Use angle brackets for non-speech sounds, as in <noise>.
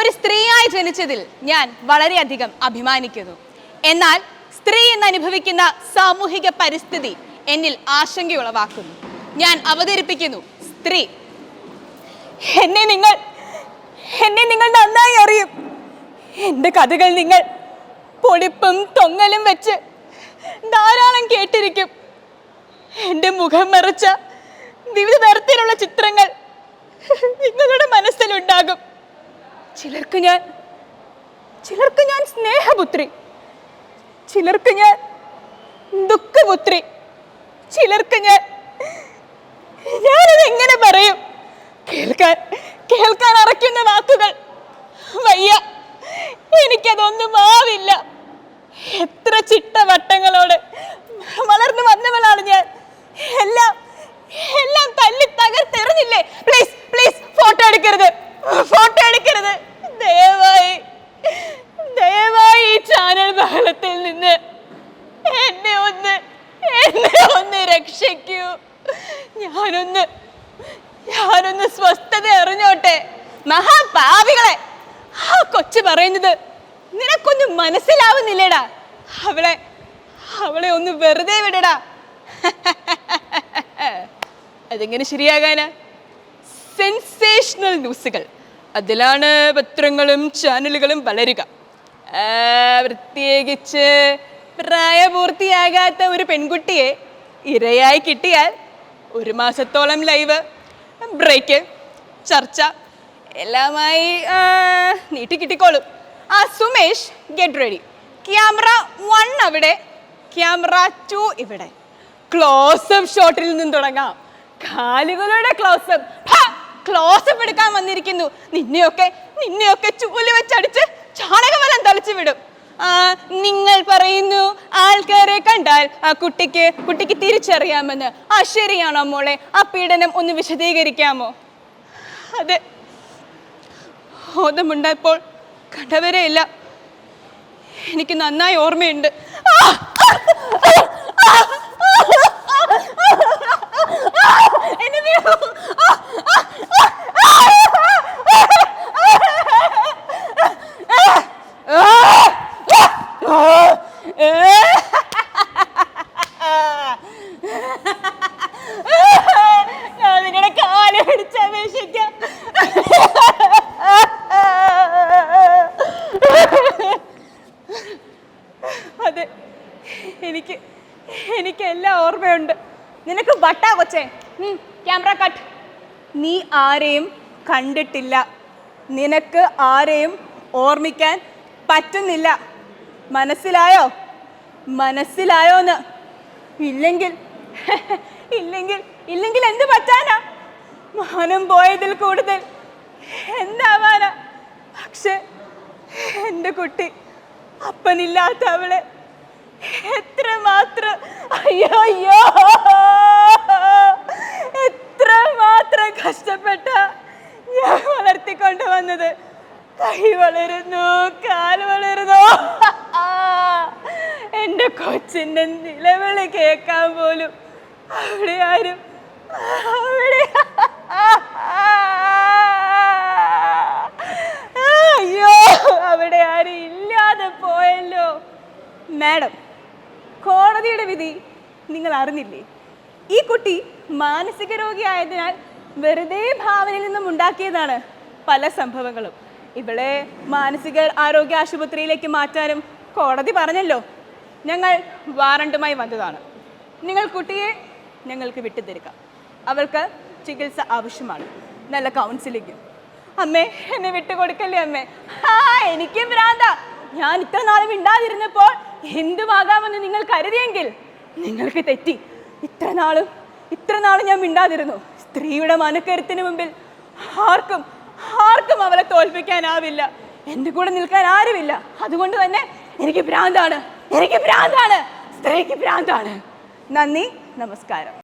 ഒരു സ്ത്രീയായി ജനിച്ചതിൽ ഞാൻ വളരെയധികം അഭിമാനിക്കുന്നു. എന്നാൽ സ്ത്രീ എന്ന് അനുഭവിക്കുന്ന സാമൂഹിക പരിസ്ഥിതി എന്നിൽ ആശങ്കയുളവാക്കുന്നു. ഞാൻ അവതരിപ്പിക്കുന്നു സ്ത്രീ. എന്നെ നിങ്ങൾ എന്നെ നിങ്ങൾ നന്നായി അറിയും. എന്റെ കഥകൾ നിങ്ങൾ പൊടിപ്പും തൊങ്ങലും വെച്ച് ധാരാളം കേട്ടിരിക്കും. എന്റെ മുഖം മറച്ച വിവിധ തരത്തിലുള്ള ചിത്രങ്ങൾ നിങ്ങളുടെ മനസ്സിലുണ്ടാകും. ചിലർക്ക് ഞാൻ ചിലർക്ക് ഞാൻ സ്നേഹപുത്രി. ചിലർക്ക് ഞാൻ ദുഃഖപുത്രി. ചിലർക്ക് ഞാൻ ഞാനത് എങ്ങനെ പറയും? കേൾക്കാൻ കേൾക്കാൻ അറയ്ക്കുന്ന വാക്കുകൾ. വയ്യ എനിക്കതൊന്നും ആവില്ല. എത്ര ചിട്ടവട്ടങ്ങളോട് ഞാനൊന്ന് ഞാനൊന്ന് സ്വസ്ഥത അറിഞ്ഞോട്ടെ. മഹാപാവികളെ ആ കൊച്ചു പറയുന്നത് നിനക്കൊന്നും മനസ്സിലാവുന്നില്ലേടാ. അവളെ അവളെ ഒന്ന് വെറുതെ വിടടാ. അതെങ്ങനെ ശരിയാകാനാ? സെൻസേഷണൽ ന്യൂസുകൾ അതിലാണ് പത്രങ്ങളും ചാനലുകളും വളരുക. പ്രത്യേകിച്ച് പ്രായപൂർത്തിയാകാത്ത ഒരു പെൺകുട്ടിയെ ഇരയായി കിട്ടിയാൽ ഒരു മാസത്തോളം ലൈവ് ബ്രേക്ക് ചർച്ച എല്ലാമായി നീട്ടി കിട്ടിക്കോളും. ആ Sumesh get ready camera one അവിടെ ക്യാമറ ടു ഇവിടെ. ക്ലോസപ്പ് ഷോട്ടിൽ നിന്നും തുടങ്ങാം. കാലുകളുടെ ക്ലോസപ്പ് ക്ലോസപ്പ് എടുക്കാൻ വന്നിരിക്കുന്നു. നിന്നെയൊക്കെ നിന്നെയൊക്കെ ചൂൽ വെച്ചടിച്ച് ചാണകവലം തളിച്ചു വിടും നിങ്ങൾ പറയുന്നു ആൾക്കാരെ കണ്ടാൽ ആ കുട്ടിക്ക് കുട്ടിക്ക് തിരിച്ചറിയാമെന്ന്. ആ ശരിയാണോ മോളെ? ആ പീഡനം ഒന്ന് വിശദീകരിക്കാമോ? അതെ. ബോധമുണ്ടപ്പോൾ കണ്ടവരെയില്ല എനിക്ക് നന്നായി ഓർമ്മയുണ്ട്! എന്നെ ഞാൻ നിങ്ങളുടെ കാൽ പിടിച്ച് അതെ എനിക്ക് എനിക്ക് എല്ലാം ഓർമ്മയുണ്ട്. നിനക്ക് വട്ടാ കൊച്ചേ? Camera cut. നീ ആരെയും കണ്ടിട്ടില്ല. നിനക്ക് ആരെയും ഓർമ്മിക്കാൻ പറ്റുന്നില്ല. മനസ്സിലായോ? മനസ്സിലായോന്ന്? ഇല്ലെങ്കിൽ <laughs> ഇല്ലെങ്കിൽ ഇല്ലെങ്കിൽ എന്ത് പറ്റാനാ? മാനം പോയതിൽ കൂടുതൽ എന്താവാനാ? പക്ഷെ എന്റെ കുട്ടി അപ്പനില്ലാത്ത അവളെ എത്ര മാത്രം അയ്യോ അയ്യോ എത്ര മാത്രം കഷ്ടപ്പെട്ട ഞാൻ വളർത്തിക്കൊണ്ട് വന്നത്. കൈ വളരുന്നു കാൽ വളരുന്നു. <laughs> എന്റെ കൊച്ചിന്റെ നിലവിളി കേൾക്കാൻ പോലും അവിടെ ആരും. അവിടെ. അയ്യോ അവിടെ ആരും ഇല്ലാതെ പോയല്ലോ. മാഡം കോടതിയുടെ വിധി നിങ്ങൾ അറിഞ്ഞില്ലേ? ഈ കുട്ടി മാനസിക രോഗിയായതിനാൽ വെറുതെ ഭാവനയിൽ നിന്നും ഉണ്ടാക്കിയതാണ് പല സംഭവങ്ങളും. ഇവിടെ മാനസിക ആരോഗ്യ ആശുപത്രിയിലേക്ക് മാറ്റാനും കോടതി പറഞ്ഞല്ലോ. ഞങ്ങൾ വാറണ്ടുമായി വന്നതാണ്. നിങ്ങൾ കുട്ടിയെ ഞങ്ങൾക്ക് വിട്ടുതരിക. അവൾക്ക് ചികിത്സ ആവശ്യമാണ്. നല്ല കൗൺസിലിങ്ങും അമ്മേ എന്നെ വിട്ടുകൊടുക്കല്ലേ അമ്മേ? ആ എനിക്ക് ഭ്രാന്ത. ഞാൻ ഇത്ര നാളും മിണ്ടാതിരുന്നപ്പോൾ എന്തുമാകാമെന്ന് നിങ്ങൾ കരുതിയെങ്കിൽ നിങ്ങൾക്ക് തെറ്റി. ഇത്ര നാളും ഇത്ര നാളും ഞാൻ മിണ്ടാതിരുന്നു. സ്ത്രീയുടെ മനക്കരുത്തിന് മുമ്പിൽ ആർക്കും ആർക്കും അവളെ തോൽപ്പിക്കാനാവില്ല. എന്റെ കൂടെ നിൽക്കാൻ ആരുമില്ല. അതുകൊണ്ട് തന്നെ എനിക്ക് ഭ്രാന്താണ്. എനിക്ക് ഭ്രാന്താണ്. സ്ത്രീക്ക് ഭ്രാന്താണ്. നന്ദി നമസ്കാരം.